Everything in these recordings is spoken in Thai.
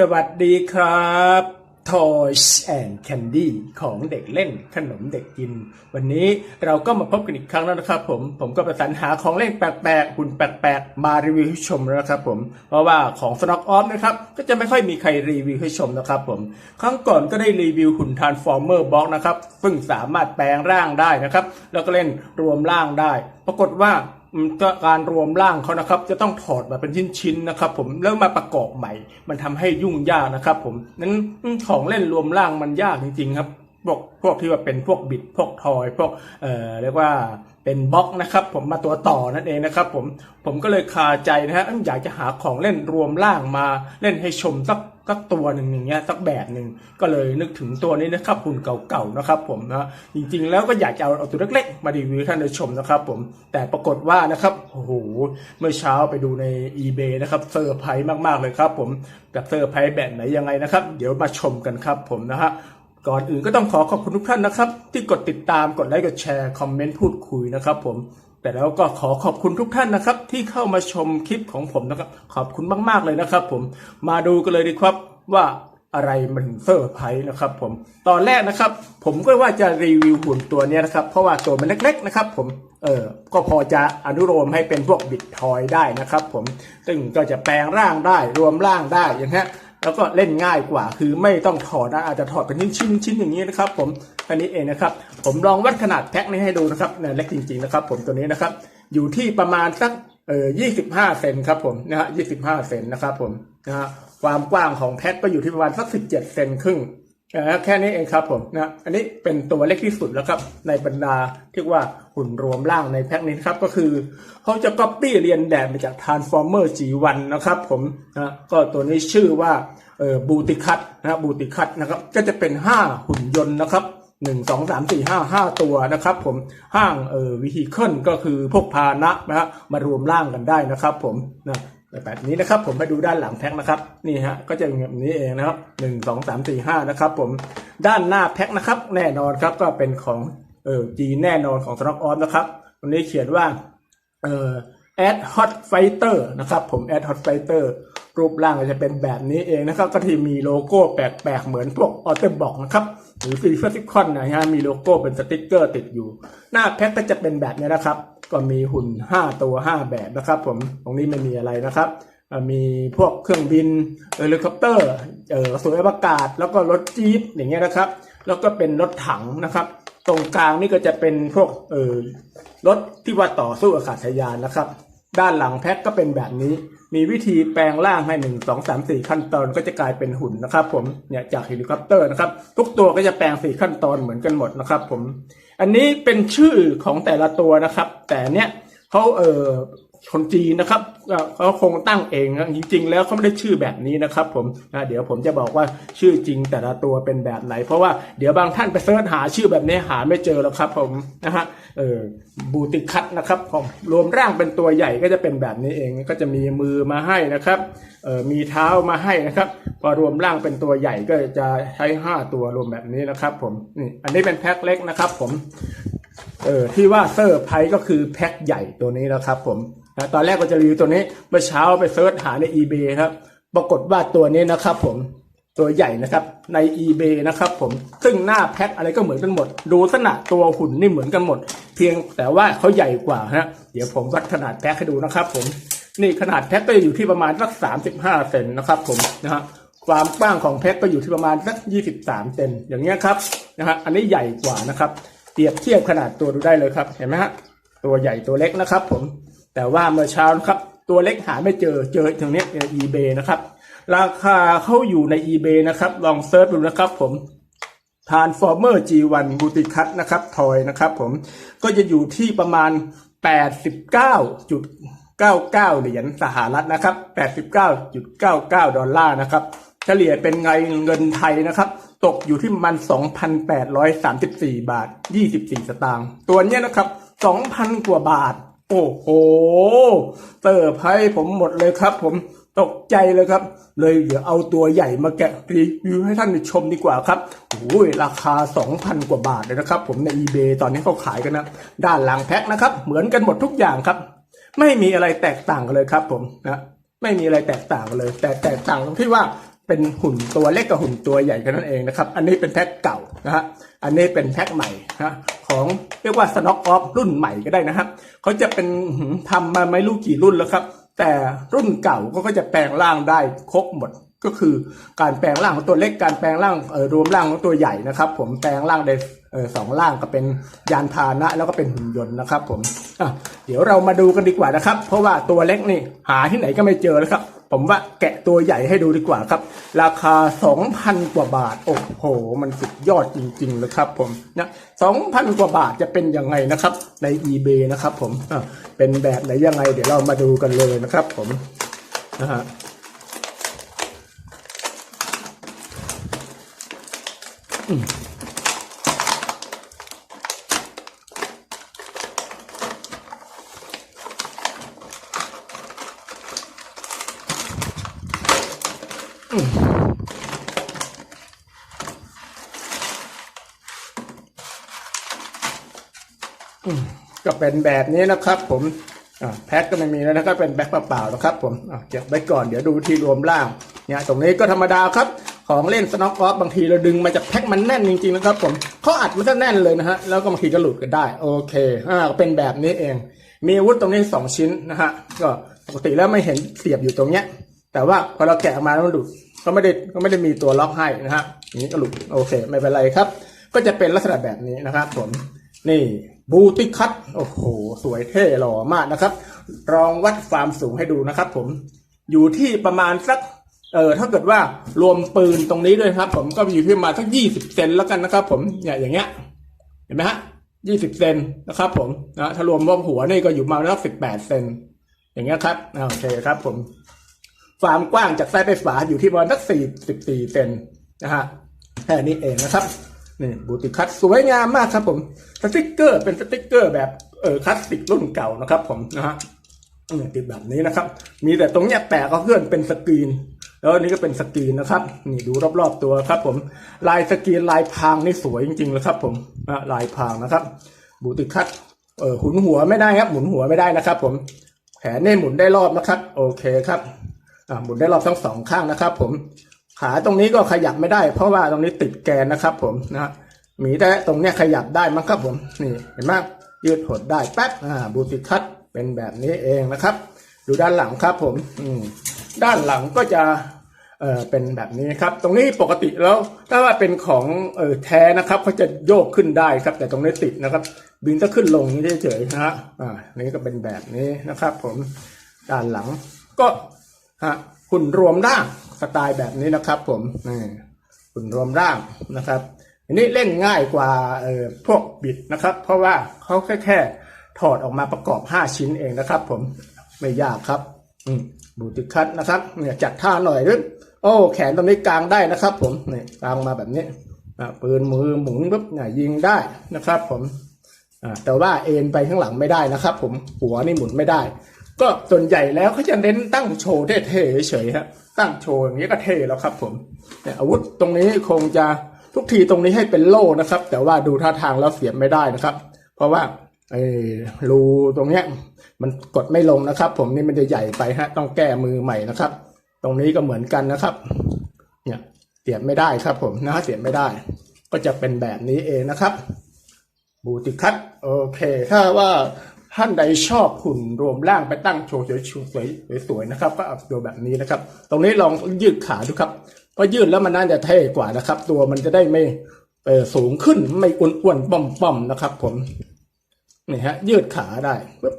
สวัสดีครับ Toys and Candy ของเด็กเล่นขนมเด็กกิน วันนี้เราก็มาพบกันอีกครั้งแล้วนะครับผมผมก็ประสานหาของเล่นแปลกๆหุ่นแปลกๆ มารีวิวให้ชมแล้วนะครับผมเพราะว่าของ Stock Off นะครับ ก็จะไม่ค่อยมีใครรีวิวให้ชมนะครับผม ครั้งก่อนก็ได้รีวิวหุ่น Transformer Box นะครับ ซึ่งสามารถแปลงร่างได้นะครับ แล้วก็เล่นรวมร่างได้ ปรากฏว่า การรวมร่างเขานะครับ จะต้องถอดมาเป็นชิ้นๆนะครับ ผมแล้วมาประกอบใหม่ มันทำให้ยุ่งยากนะครับ ผมนั้นของเล่นรวมร่างมันยากจริง ๆ ครับพวกพวกที่ว่าเป็นพวกบิดพวกทอย พวกเอ่อเรียกว่าเป็นบล็อกนะครับ ผมมาตัวต่อนั่นเองนะครับ ผมผมก็เลยคาใจนะฮะอืมอยากจะหาของเล่นรวมร่างมาเล่นให้ชมสัก สักตัวหนึ่งอย่างเงี้ยสักแบบหนึ่งก็เลยนึกถึงตัวนี้นะครับหุ่นเก่าๆนะครับ ผมนะจริงๆแล้วก็อยากจะเอาเอาตัวเล็กๆ มารีวิวท่านได้ชมนะครับ ผมแต่ปรากฏว่านะครับโอ้โหเมื่อเช้าไปดูใน eBay นะครับเซอร์ไพรส์มากๆเลยครับ ผมแบบเซอร์ไพรส์แบบไหนยังไงนะครับ เดี๋ยวมาชมกันครับ ผมนะฮะก่อนอื่นก็ต้องขอขอบคุณทุกท่านนะครับ ที่กดติดตามกดไลค์กดแชร์คอมเมนต์พูดคุยนะครับ ผม แต่แล้วก็ขอขอบคุณทุกท่านนะครับ ที่เข้ามาชมคลิปของผมนะครับ ขอบคุณมาก ๆ เลยนะครับ ผมมาดูกันเลยดีครับว่าอะไรมันเซอร์ไพรส์นะครับ ผมตอนแรกนะครับ ผมก็ว่าจะรีวิวหุ่นตัวนี้นะครับ เพราะว่าตัวมันเล็ก ๆ นะครับ ผมเออก็พอจะอนุโลมให้เป็นพวกบิตทอยได้นะครับ ผมซึ่งก็จะแปลงร่างได้รวมร่างได้อย่างเงี้ยแล้วก็เล่นง่ายกว่า คือไม่ต้องถอดนะอาจจะถอดเป็นชิ้นๆอย่างนี้นะครับ ผม อันนี้เองนะครับ ผมลองวัดขนาดแพ็คนี้ให้ดูนะครับเนี่ยเล็กจริงๆนะครับ ผมตัวนี้นะครับ อยู่ที่ประมาณสักเอ่อ25เซนครับผมนะฮะ25เซนนะครับผมนะฮะความกว้างของแพ็คก็อยู่ที่ประมาณสัก17เจ็ดเซนครึ่งนะแค่นี้เองครับผมนะอันนี้เป็นตัวเล็กที่สุดแล้วครับ ในบรรดาที่ว่าหุ่นรวมร่างในแพ็คนี้นครับ ก็คือเขาจะก๊อปปี้เรียนแบบมาจาก Transformer G1 นะครับผมนะก็ตัวนี้ชื่อว่าเออบูติคัตนะครับบูติคัตนะครับ ก็จะเป็น 5 หุ่นยนต์นะครับ หนึ่งสองสามสี่ห้าห้าตัวนะครับผมห้างเอ่อวิธีเคิลก็คือพวกพานะนะฮะมารวมร่างกันได้นะครับผมนะแบบนี้นะครับผมมาดูด้านหลังแพ็คนะครับนี่ฮะก็จะเป็นแบบนี้เองนะครับหนึ่งสองสามสี่ห้านะครับผมด้านหน้าแพ็คนะครับแน่นอนครับก็เป็นของเอ่อจีแน่นอนของสน็อกออฟนะครับตรงนี้เขียนว่าเอ่อ Ad Hot Fighter นะครับผม Ad Hot Fighter รูปร่างก็จะเป็นแบบนี้เองนะครับ ก็ที่มีโลโก้แปลกๆ เหมือนพวกออเทอร์บอกนะครับ หรือฟีฟิคอนนะฮะมีโลโก้เป็นสติกเกอร์ติดอยู่ หน้าแพ็คก็จะเป็นแบบนี้นะครับ ก็มีหุ่น 5 ตัว 5 แบบนะครับ ผมตรงนี้ไม่มีอะไรนะครับมีพวกเครื่องบินเฮลิคอปเตอร์เอ่อสวยอวกาศ แล้วก็รถจี๊ปอย่างเงี้ยนะครับ แล้วก็เป็นรถถังนะครับ ตรงกลางนี่ก็จะเป็นพวกเออรถที่ว่าต่อสู้อากาศยานนะครับ ด้านหลังแพ็คก็เป็นแบบนี้ มีวิธีแปลงร่างให้หนึ่งสองสามสี่ขั้นตอนก็จะกลายเป็นหุ่นนะครับ ผมเนี่ยจากเฮลิคอปเตอร์นะครับ ทุกตัวก็จะแปลงสี่ขั้นตอนเหมือนกันหมดนะครับ ผม อันนี้เป็นชื่อของแต่ละตัวนะครับ แต่เนี้ยเขาเออ คนจีนนะครับเขาคงตั้งเองนะจริง ๆ แล้วเขาไม่ได้ชื่อแบบนี้นะครับผมเดี๋ยวผมจะบอกว่าชื่อจริงแต่ละตัวเป็นแบบไหน เพราะว่าเดี๋ยวบางท่านไปเสิร์ชหาชื่อแบบนี้หาไม่เจอแล้วครับผมนะฮะเออบูติคัตนะครับผมรวมร่างเป็นตัวใหญ่ก็จะเป็นแบบนี้เองก็จะมีมือมาให้นะครับเออมีเท้ามาให้นะครับพอรวมร่างเป็นตัวใหญ่ก็จะใช้ห้าตัวรวมแบบนี้นะครับผมนี่อันนี้เป็นแพ็คเล็กนะครับผมเออที่ว่าเซอร์ไพรส์ก็คือแพ็คใหญ่ตัวนี้นะครับผม นะตอนแรกก็จะรีวิวตัวนี้เมื่อเช้าไปเซิร์ชหาใน eBay ครับ ปรากฏว่าตัวนี้นะครับผมตัวใหญ่นะครับใน eBay นะครับผมซึ่งหน้าแพ็คอะไรก็เหมือนกันหมด ดูลักษณะตัวหุ่นนี่เหมือนกันหมด เพียงแต่ว่าเขาใหญ่กว่าฮะเดี๋ยวผมวัดขนาดแพ็คให้ดูนะครับผมนี่ขนาดแพ็คก็อยู่ที่ประมาณสัก35 เซนนะครับผมนะฮะความกว้างของแพ็คก็อยู่ที่ประมาณสัก23 เซนอย่างเงี้ยครับนะฮะอันนี้ใหญ่กว่านะครับเปรียบเทียบขนาดตัวดูได้เลยครับเห็นไหมฮะตัวใหญ่ตัวเล็กนะครับผม แต่ว่าเมื่อเช้านะครับ ตัวเล็กหาไม่เจอเจอตรงนี้ใน eBay นะครับ ราคาเข้าอยู่ใน eBay นะครับ ลองเซิร์ชดูนะครับผม Transformer G1 b o u t i c u t นะครับทอยนะครับผมก็จะอยู่ที่ประมาณ 89.99 เหรียญสหรัฐนะครับ 89.99 ดอลลาร์นะครับ เฉลี่ยเป็นไงเงินไทยนะครับ ตกอยู่ที่มาณ2,834 บาท 24 สตางค์ ตัวเนี้ยนะครับ 2,000 กว่าบาท โอ้โห เตอร์ไพผมหมดเลยครับ ผมตกใจเลยครับ เลยเดี๋ยวเอาตัวใหญ่มาแกะรีวิวให้ท่านชมดีกว่าครับโอ้ยราคา 2,000 กว่าบาทเลยนะครับ ผมใน eBay ตอนนี้เขาขายกันนะ ด้านหลังแพ็คนะครับ เหมือนกันหมดทุกอย่างครับ ไม่มีอะไรแตกต่างกันเลยครับ ผมนะไม่มีอะไรแตกต่างกันเลย แต่แตกต่างตรงที่ว่า เป็นหุ่นตัวเล็กกับหุ่นตัวใหญ่กันนั่นเองนะครับ อันนี้เป็นแพ็คเก่านะฮะ อันนี้เป็นแพ็คใหม่นะของเรียกว่าสน็อกออฟรุ่นใหม่ก็ได้นะครับเขาจะเป็นหืมทำมาไม่รู้กี่รุ่นแล้วครับ แต่รุ่นเก่าก็จะแปลงร่างได้ครบหมดก็คือการแปลงร่างของตัวเล็กการแปลงร่างรวมร่างของตัวใหญ่นะครับ ผมแปลงร่างได้สองร่างก็เป็นยานพาหนะ แล้วก็เป็นหุ่นยนต์นะครับ ผมเดี๋ยวเรามาดูกันดีกว่านะครับ เพราะว่าตัวเล็กนี่หาที่ไหนก็ไม่เจอแล้วครับ ผมว่าแกะตัวใหญ่ให้ดูดีกว่าครับ ราคา 2,000 กว่าบาท โอ้โห มันสุดยอดจริงๆเลยครับผมนะ2,000 กว่าบาทจะเป็นยังไงนะครับ ใน eBay นะครับผมเป็นแบบไหนยังไง เดี๋ยวเรามาดูกันเลยนะครับผมนะฮะ ก็เป็นแบบนี้นะครับผมแพ็คก็ไม่มีแล้วนะครับเป็นแบ็คเปล่าๆนะครับผมเก็บไว้ก่อนเดี๋ยวดูที่รวมร่างเนี่ยตรงนี้ก็ธรรมดาครับของเล่นสน็อกออฟบางทีเราดึงมาจากแพ็คมันแน่นจริงๆนะครับผมเขาอัดมันจะแน่นเลยนะฮะแล้วก็บางทีก็หลุดกันได้โอเคอ่าเป็นแบบนี้เอง มีอาวุธตรงนี้สองชิ้นนะฮะก็ปกติแล้วไม่เห็นเสียบอยู่ตรงเนี้ยแต่ว่าพอเราแกะออกมาแล้วมันหลุด ก็ไม่ได้ก็ไม่ได้มีตัวล็อกให้นะฮะอย่างนี้ก็หลุดโอเค ไม่เป็นไรครับ ก็จะเป็นลักษณะแบบนี้นะครับผมนี่บูติคัตโอ้โห สวยเท่หล่อมากนะครับลองวัดความสูงให้ดูนะครับ ผมอยู่ที่ประมาณสักเออถ้าเกิดว่ารวมปืนตรงนี้ด้วยครับ ผมก็อยู่ที่มาสักยี่สิบเซนแล้วกันนะครับ ผมเนี่ยอย่างเงี้ย เห็นไหมฮะยี่สิบเซนนะครับ ผมนะถ้ารวมรวมหัวนี่ก็อยู่มาสักสิบแปดเซนอย่างเงี้ยครับโอเคครับ ผม ความกว้างจากซ้ายไปขวาอยู่ที่ประมาณสักสี่สิบสี่เซนนะฮะแค่นี้เองนะครับนี่บูติคัตสวยงามมากครับผมสติกเกอร์เป็นสติกเกอร์แบบเออคลาสสิกรุ่นเก่านะครับ ผมนะฮะติดแบบนี้นะครับ มีแต่ตรงเนี้ยแปะก็เพื่อนเป็นสกรีน แล้วอันนี้ก็เป็นสกรีนนะครับ นี่ดูรอบๆตัวครับ ผม ลายสกรีนลายพรางนี่สวยจริงๆเลยครับ ผมนะลายพรางนะครับ บูติคัตเออหุนหัวไม่ได้ครับ หมุนหัวไม่ได้นะครับ ผม แขนนี่หมุนได้รอบนะครับ โอเคครับ หมุนได้รอบทั้งสองข้างนะครับ ผม ขาตรงนี้ก็ขยับไม่ได้ เพราะว่าตรงนี้ติดแกนนะครับ ผมนะมีแต่ตรงเนี้ยขยับได้มั้งครับผม นี่เห็นไหมยืดหดได้แป๊บอ่าบูติคัตเป็นแบบนี้เองนะครับ ดูด้านหลังครับผมอืมด้านหลังก็จะเออเป็นแบบนี้ครับ ตรงนี้ปกติแล้วถ้าว่าเป็นของเออแท้นะครับเขาจะโยกขึ้นได้ครับ แต่ตรงนี้ติดนะครับ บินจะขึ้นลงนี่เฉยๆนะฮะอ่านี่ก็เป็นแบบนี้นะครับ ผมด้านหลังก็ ฮะหุ่นรวมร่างสไตล์แบบนี้นะครับ ผมนี่หุ่นรวมร่างนะครับอันนี้เล่นง่ายกว่าเอ่อพวกบิดนะครับ เพราะว่าเขาแค่แค่ถอดออกมาประกอบ 5 ชิ้นเองนะครับ ผมไม่ยากครับอืมบูติคัตนะครับเนี่ยจัดท่าหน่อยด้วยโอ้ แขนตรงนี้กลางได้นะครับ ผมนี่กลางมาแบบนี้ปืนมือหมุนปุ๊บเนี่ยยิงได้นะครับ ผมอ่าแต่ว่าเอ็นไปข้างหลังไม่ได้นะครับ ผมหัวนี่หมุนไม่ได้ ก็ส่วนใหญ่แล้วเขาจะเน้นตั้งโชว์เท่ๆเฉยๆฮะตั้งโชว์อย่างนี้ก็เท่แล้วครับ ผมเนี่ยอาวุธตรงนี้คงจะทุกทีตรงนี้ให้เป็นโล่นะครับ แต่ว่าดูท่าทางแล้วเสียบไม่ได้นะครับ เพราะว่าไอ้รูตรงเนี้ยมันกดไม่ลงนะครับ ผมนี่มันจะใหญ่ไปฮะต้องแก้มือใหม่นะครับ ตรงนี้ก็เหมือนกันนะครับ เนี่ยเสียบไม่ได้ครับ ผมนะเสียบไม่ได้ ก็จะเป็นแบบนี้เองนะครับบูติคัตโอเค ถ้าว่า ท่านใดชอบหุ่นรวมร่างไปตั้งโชว์สวยๆสวยๆนะครับ ก็เอาตัวแบบนี้นะครับ ตรงนี้ลองยืดขาดูครับเพราะยืดแล้วมันน่าจะเท่กว่านะครับ ตัวมันจะได้ไม่เออสูงขึ้นไม่อ้วนๆป่อมๆนะครับ ผมนี่ฮะ ยืดขาได้ปึ๊บ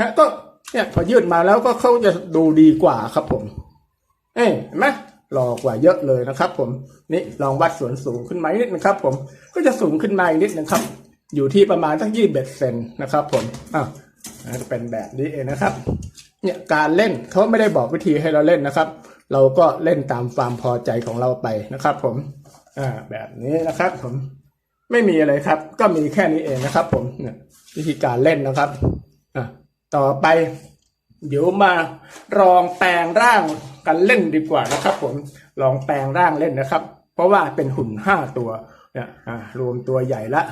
ฮะก็เนี่ยพอยืดมาแล้วก็เขาจะดูดีกว่าครับผม เอ้ยเห็นไหมหลอกกว่าเยอะเลยนะครับ ผมนี่ลองวัดส่วนสูงขึ้นมาอีกนิดนะครับ ผมก็จะสูงขึ้นมาอีกนิดนะครับ อยู่ที่ประมาณสักยี่สิบเอ็ดเซนนะครับผมอะจะเป็นแบบนี้เองนะครับ เนี่ยการเล่นเขาไม่ได้บอกวิธีให้เราเล่นนะครับ เราก็เล่นตามความพอใจของเราไปนะครับผมอ่าแบบนี้นะครับผมไม่มีอะไรครับ ก็มีแค่นี้เองนะครับ ผมเนี่ยวิธีการเล่นนะครับอะต่อไป เดี๋ยวมาลองแปลงร่างกันเล่นดีกว่านะครับ ผมลองแปลงร่างเล่นนะครับ เพราะว่าเป็นหุ่นห้าตัวเนี่ยอ่ารวมตัวใหญ่ละ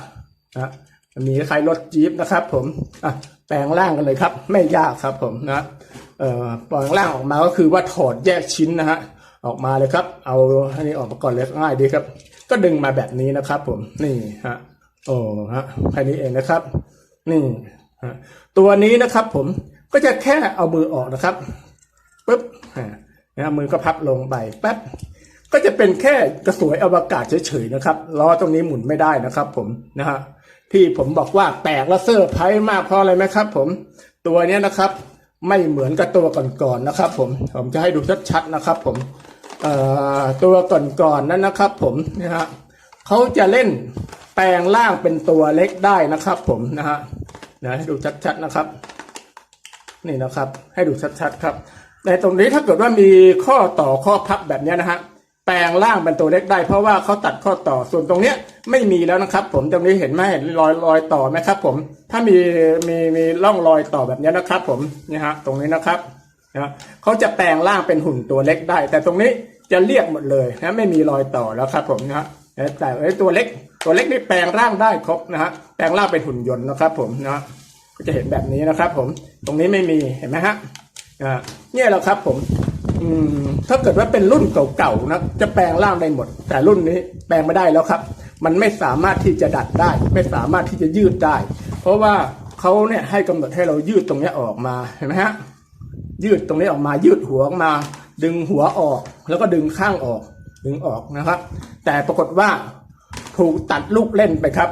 นะมีใครรถจี๊ปนะครับ ผมอะแปลงร่างกันเลยครับ ไม่ยากครับ ผมนะเอ่อแปลงร่างออกมาก็คือว่าถอดแยกชิ้นนะฮะออกมาเลยครับ เอาอันนี้ออกมาก่อนเลยง่ายดีครับ ก็ดึงมาแบบนี้นะครับ ผมนี่ฮะโอ้ฮะแค่นี้เองนะครับ นี่ฮะตัวนี้นะครับ ผมก็จะแค่เอามือออกนะครับปุ๊บอ่านะมือก็พับลงไปแป๊บก็จะเป็นแค่กระสวยอวกาศเฉยๆนะครับล้อตรงนี้หมุนไม่ได้นะครับ ผมนะฮะ ที่ผมบอกว่าแปลกและเซอร์ไพรส์มากเพราะอะไรไหมครับ ผมตัวนี้นะครับ ไม่เหมือนกับตัวก่อนๆนะครับ ผมผมจะให้ดูชัดๆนะครับ ผมตัวก่อนๆนั้นนะครับ ผมนะฮะเขาจะเล่นแปลงร่างเป็นตัวเล็กได้นะครับ ผมนะฮะนะให้ดูชัดๆนะครับ นี่นะครับ ให้ดูชัดๆครับในตรงนี้ถ้าเกิดว่ามีข้อต่อข้อพับแบบนี้นะฮะแปลงร่างเป็นตัวเล็กได้เพราะว่าเขาตัดข้อต่อส่วนตรงเนี้ย ไม่มีแล้วนะครับ ผมตรงนี้เห็นไหมเห็นรอยรอยต่อไหมครับ ผม ถ้ามีมีมีร่องรอยต่อแบบนี้นะครับ ผมนี่ฮะตรงนี้นะครับนะเขาจะแปลงร่างเป็นหุ่นตัวเล็กได้ แต่ตรงนี้จะเรียกหมดเลยนะไม่มีรอยต่อแล้วครับผมนะฮะแต่ไอ้ตัวเล็กตัวเล็กนี่แปลงร่างได้ครบนะฮะแปลงร่างเป็นหุ่นยนต์นะครับ ผมนะฮะก็จะเห็นแบบนี้นะครับ ผมตรงนี้ไม่มีเห็นไหมฮะอ่าเนี่ยแหละครับผมอืมถ้าเกิดว่าเป็นรุ่นเก่าๆนะจะแปลงร่างได้หมด แต่รุ่นนี้แปลงไม่ได้แล้วครับ มันไม่สามารถที่จะดัดได้ ไม่สามารถที่จะยืดได้ เพราะว่าเขาเนี่ยให้กำหนดให้เรายืดตรงนี้ออกมาเห็นไหมฮะยืดตรงนี้ออกมายืดหัวออกมา ดึงหัวออก แล้วก็ดึงข้างออก ดึงออกนะครับ แต่ปรากฏว่าถูกตัดลูกเล่นไปครับ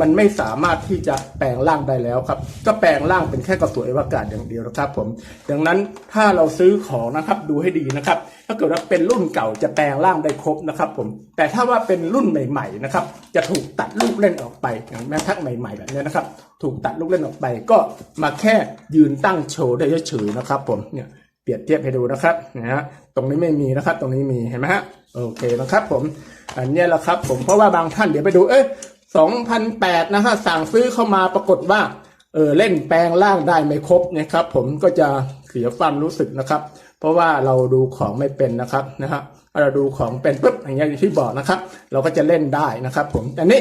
มันไม่สามารถที่จะแปลงร่างได้แล้วครับ ก็แปลงร่างเป็นแค่กระสวยอวกาศอย่างเดียวนะครับ ผม ดังนั้นถ้าเราซื้อของนะครับดูให้ดีนะครับ ถ้าเกิดว่าเป็นรุ่นเก่าจะแปลงร่างได้ครบนะครับผมแต่ถ้าว่าเป็นรุ่นใหม่ๆนะครับจะถูกตัดลูกเล่นออกไปอย่างแม่ทักใหม่ๆแบบนี้นะครับ ถูกตัดลูกเล่นออกไปก็มาแค่ยืนตั้งโชว์ได้เฉยๆนะครับ ผมเนี่ยเปรียบเทียบให้ดูนะครับนะฮะตรงนี้ไม่มีนะครับ ตรงนี้มีเห็นไหมฮะโอเคนะครับ ผมอันนี้แหละครับ ผมเพราะว่าบางท่านเดี๋ยวไปดูเอ๊ะสองพันแปดนะฮะสั่งซื้อเข้ามาปรากฏว่าเออเล่นแปลงร่างได้ไม่ครบนะครับ ผมก็จะเสียความรู้สึกนะครับ เพราะว่าเราดูของไม่เป็นนะครับนะฮะเราดูของเป็นปุ๊บอย่างเงี้ยอย่างที่บอกนะครับ เราก็จะเล่นได้นะครับ ผมอันนี้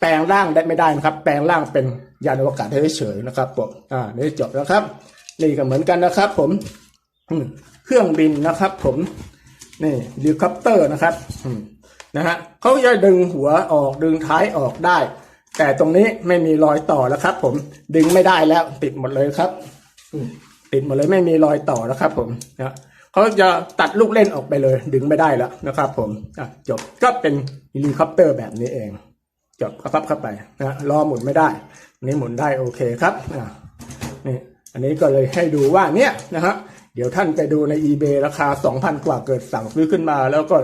แปลงร่างได้ไม่ได้นะครับ แปลงร่างเป็นยานอวกาศเฉยๆนะครับผมอ่านี่จบแล้วครับนี่ก็เหมือนกันนะครับ ผมเครื่องบินนะครับ ผมนี่เฮลิคอปเตอร์นะครับนะฮะเขาจะดึงหัวออกดึงท้ายออกได้ แต่ตรงนี้ไม่มีรอยต่อแล้วครับ ผมดึงไม่ได้แล้วติดหมดเลยครับ ติดหมดเลยไม่มีรอยต่อแล้วครับผมนะเขาจะตัดลูกเล่นออกไปเลย ดึงไม่ได้แล้วนะครับ ผมจบก็เป็นเฮลิคอปเตอร์แบบนี้เองจบก็พับเข้าไปนะล้อหมุนไม่ได้นนี้หมุนได้โอเคครับอะนี่อันนี้ก็เลยให้ดูว่าเนี่ยนะฮะเดี๋ยวท่านไปดูใน eBay ราคา 2,000 กว่าเกิดสั่งซื้อขึ้นมา แล้วก็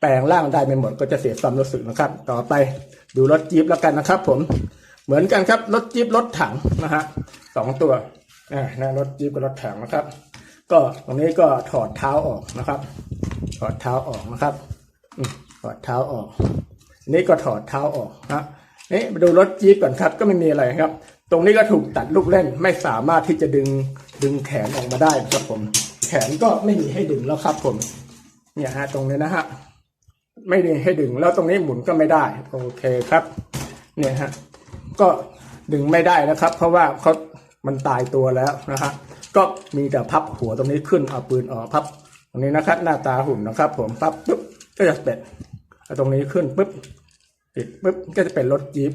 แปลงร่างได้ไม่หมดก็จะเสียความรู้สึกนะครับ ต่อไปดูรถจี๊ปแล้วกันนะครับ ผมเหมือนกันครับรถจี๊ปรถถังนะฮะสองตัว อ่านะรถจี๊ปกับรถถังนะครับ ก็ตรงนี้ก็ถอดเท้าออกนะครับ ถอดเท้าออกนะครับถอดเท้าออก นี่ก็ถอดเท้าออกนะนี่มาดูรถจี๊ปก่อนครับ ก็ไม่มีอะไรครับ ตรงนี้ก็ถูกตัดลูกเล่นไม่สามารถที่จะดึงดึงแขนออกมาได้ครับผม แขนก็ไม่มีให้ดึงแล้วครับผม เนี่ยฮะตรงนี้นะฮะไม่มีให้ดึงแล้วตรงนี้หมุนก็ไม่ได้ โอเคครับ เนี่ยฮะก็ดึงไม่ได้นะครับ เพราะว่าเขา มันตายตัวแล้วนะฮะก็มีแต่พับหัวตรงนี้ขึ้นเอาปืนออกพับตรงนี้นะครับ หน้าตาหุ่นนะครับ ผมพับปุ๊บก็จะเป็ดเอาตรงนี้ขึ้นปุ๊บปิดปุ๊บก็จะเป็นรถจี๊ป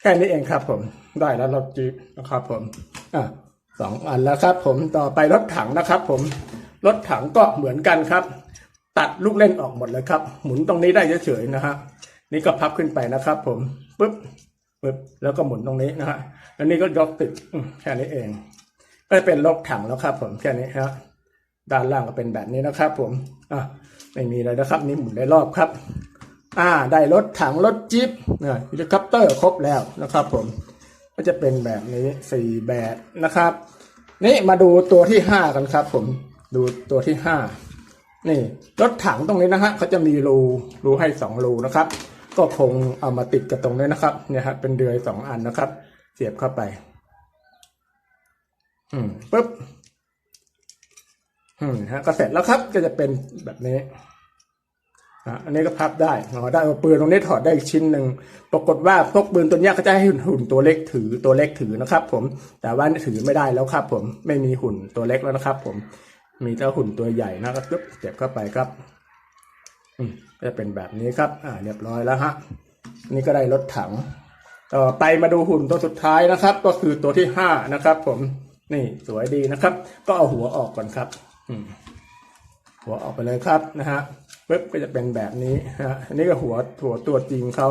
แค่นี้เองครับ ผมได้แล้วรถจี๊ปนะครับ ผมอะสองอันแล้วครับ ผมต่อไปรถถังนะครับ ผมรถถังก็เหมือนกันครับ ตัดลูกเล่นออกหมดเลยครับ หมุนตรงนี้ได้เฉยๆนะฮะนี่ก็พับขึ้นไปนะครับ ผมปุ๊บปุ๊บแล้วก็หมุนตรงนี้นะฮะ แล้วนี่ก็ยกติดแค่นี้เอง ก็เป็นรถถังแล้วครับ ผมแค่นี้ฮะด้านล่างก็เป็นแบบนี้นะครับ ผมอะไม่มีอะไรนะครับ นี่หมุนได้รอบครับ อ่า ได้รถถังรถจิ๊บนะเฮลิคอปเตอร์ครบแล้วนะครับ ผม ก็จะเป็นแบบนี้สี่แบบนะครับ นี่มาดูตัวที่ห้ากันครับ ผมดูตัวที่ห้านี่รถถังตรงนี้นะฮะเขาจะมีรูรูให้สองรูนะครับ ก็คงเอามาติดกับตรงนี้นะครับเนี่ยฮะเป็นเดือยสองอันนะครับ เสียบเข้าไป อืมปุ๊บ อืมฮะก็เสร็จแล้วครับ ก็จะเป็นแบบนี้อะอันนี้ก็พับได้อ๋อได้เอาปืนตรงนี้ถอดได้อีกชิ้นหนึ่ง ปรากฏว่าพวกปืนตัวนี้เขาจะให้หุ่นตัวเล็กถือตัวเล็กถือนะครับ ผม แต่ว่าถือไม่ได้แล้วครับ ผม ไม่มีหุ่นตัวเล็กแล้วนะครับ ผม มีเจ้าหุ่นตัวใหญ่นะครับปึ๊บเก็บเข้าไปครับ อืมก็จะเป็นแบบนี้ครับ อ่า เรียบร้อยแล้วฮะ นี่ก็ได้รถถัง ต่อไปมาดูหุ่นตัวสุดท้ายนะครับ ก็คือตัวที่ห้านะครับผมนี่สวยดีนะครับ ก็เอาหัวออกก่อนครับหัวออกไปเลยครับนะฮะปึ๊บก็จะเป็นแบบนี้ฮะอันนี้ก็หัวหัวตัวจริงเขา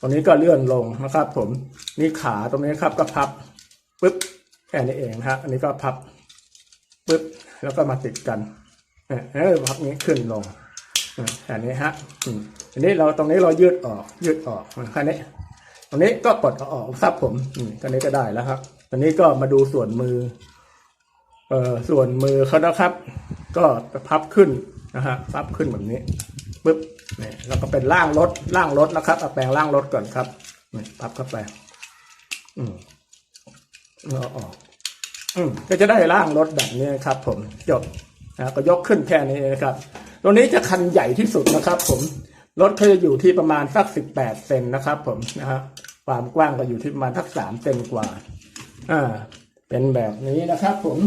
ตรงนี้ก็เลื่อนลงนะครับ ผมนี่ขาตรงนี้ครับก็พับปึ๊บแค่นี้เองนะฮะอันนี้ก็พับปึ๊บแล้วก็มาติดกันเนี่พับนี้ขึ้นลงอะแค่นี้ฮะอันนี้เราตรงนี้เรายืดออกยืดออกแค่นี้ ตรงนี้ก็ปลดเอาออกครับผมอืมตรงนี้ก็ได้แล้วครับ ตอนนี้ก็มาดูส่วนมือ เอ่อส่วนมือเขานะครับ ก็พับขึ้นนะฮะพับขึ้นแบบนี้ปึ๊บนี่แล้วก็เป็นล่างรถล่างรถนะครับเอาแปลงล่างรถก่อนครับนี่พับเข้าไปอืมเอาออก อืมก็จะได้ล่างรถแบบนี้ครับ ผมจบนะก็ยกขึ้นแค่นี้นะครับ ตัวนี้จะคันใหญ่ที่สุดนะครับ ผม รถเขาจะอยู่ที่ประมาณสักสิบแปดเซนนะครับ ผมนะฮะความกว้างก็อยู่ที่ประมาณสักสามเซนกว่า อ่า เป็นแบบนี้นะครับ ผม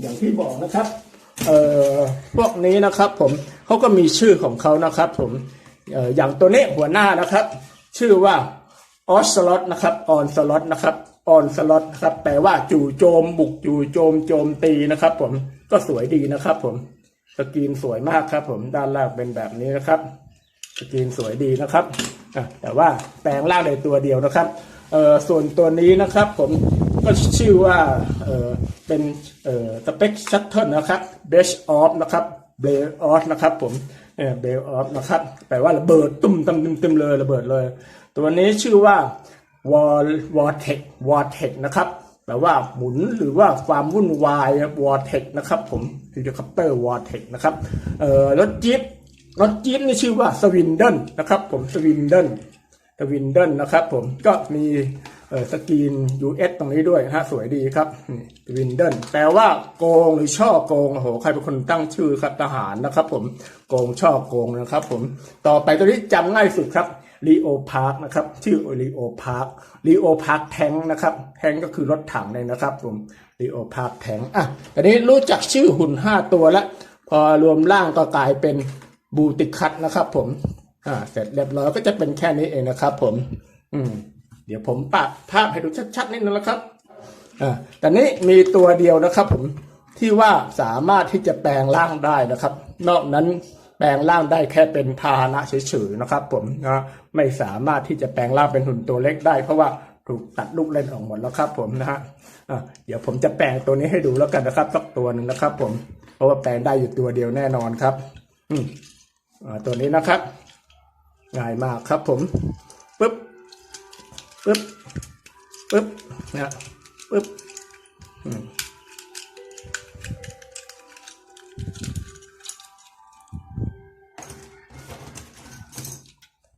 อย่างที่บอกนะครับ เอ่อพวกนี้นะครับ ผมเขาก็มีชื่อของเขานะครับ ผมเอ่ออย่างตัวนี้หัวหน้านะครับ ชื่อว่าออสลอตนะครับออนสลอตนะครับออนสลอตนะครับแปลว่าจู่โจมบุกจู่โจมโจมตีนะครับ ผมก็สวยดีนะครับ ผมสกรีนสวยมากครับ ผมด้านล่างเป็นแบบนี้นะครับ สกรีนสวยดีนะครับแต่ว่าแปลงร่างในตัวเดียวนะครับส่วนตัวนี้นะครับผมก็ชื่อว่าเเป็นสเปคชัตเทิลนะครับเบสออฟนะครับเบลออฟนะครับผมเบลออฟนะครับแปลว่าระเบิดตุ้มตุ้มตุ้มตุ้มเลยระเบิดเลย ตัวนี้ชื่อว่าวอลวอเทควอเทคนะครับแปลว่าหมุนหรือว่าความวุ่นวายวอเทคนะครับผมเฮลิคอปเตอร์วอเทคนะครับรถจี๊ป รถจี๊ปนี่ชื่อว่าสวินเดนนะครับผมสวินเดนสวินเดนนะครับผมก็มีสกรีน US ตรงนี้ด้วยฮะสวยดีครับสวินเดนแปลว่าโกงหรือช่อโกงโอ้โหใครเป็นคนตั้งชื่อครับทหารนะครับ ผมโกงช่อโกงนะครับ ผมต่อไปตัวนี้จำง่ายสุดครับลีโอพาร์คนะครับชื่อลีโอพาร์คลีโอพาร์คแทงนะครับแทงก็คือรถถังเลยนะครับ ผมลีโอพาร์คแทงอะตอนนี้รู้จักชื่อหุ่นห้าตัวแล้วพอรวมร่างก็กลายเป็น บูติคัตนะครับ ผม อ่า เสร็จเรียบร้อยก็จะเป็นแค่นี้เองนะครับ ผม อืม เดี๋ยวผมปะภาพให้ดูชัดๆนิดนึงนะครับ อ่าแต่นี้มีตัวเดียวนะครับ ผมที่ว่าสามารถที่จะแปลงร่างได้นะครับ นอกนั้นแปลงร่างได้แค่เป็นพาหนะเฉยๆนะครับ ผมนะไม่สามารถที่จะแปลงร่างเป็นหุ่นตัวเล็กได้ เพราะว่าถูกตัดลูกเล่นออกหมดแล้วครับ ผมนะฮะอ่าเดี๋ยวผมจะแปลงตัวนี้ให้ดูแล้วกันนะครับสักตัวหนึ่งนะครับ ผมเพราะว่าแปลงได้อยู่ตัวเดียวแน่นอนครับ อืม ตัวนี้นะครับ ง่ายมากครับผมปึ๊บปึ๊บปึ๊บนะปึ๊บอืม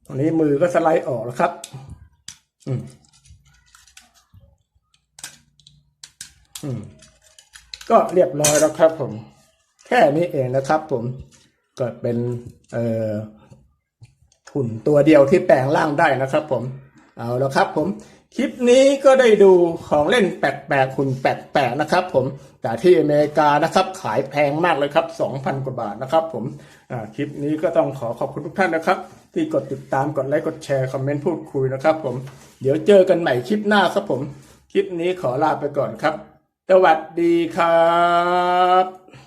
ตรงนี้มือก็สไลด์ออกแล้วครับอืมอืมก็เรียบร้อยแล้วครับผม แค่นี้เองนะครับผม ก็เป็นเอ่อหุ่นตัวเดียวที่แปลงร่างได้นะครับผม เอาแล้วครับผมคลิปนี้ก็ได้ดูของเล่นแปลกๆหุ่นแปลกๆนะครับผมแต่ที่อเมริกานะครับขายแพงมากเลยครับ 2,000 กว่าบาทนะครับผมอ่าคลิปนี้ก็ต้องขอขอบคุณทุกท่านนะครับ ที่กดติดตามกดไลค์กดแชร์คอมเมนต์พูดคุยนะครับผมเดี๋ยวเจอกันใหม่คลิปหน้าครับผม คลิปนี้ขอลาไปก่อนครับ สวัสดีครับ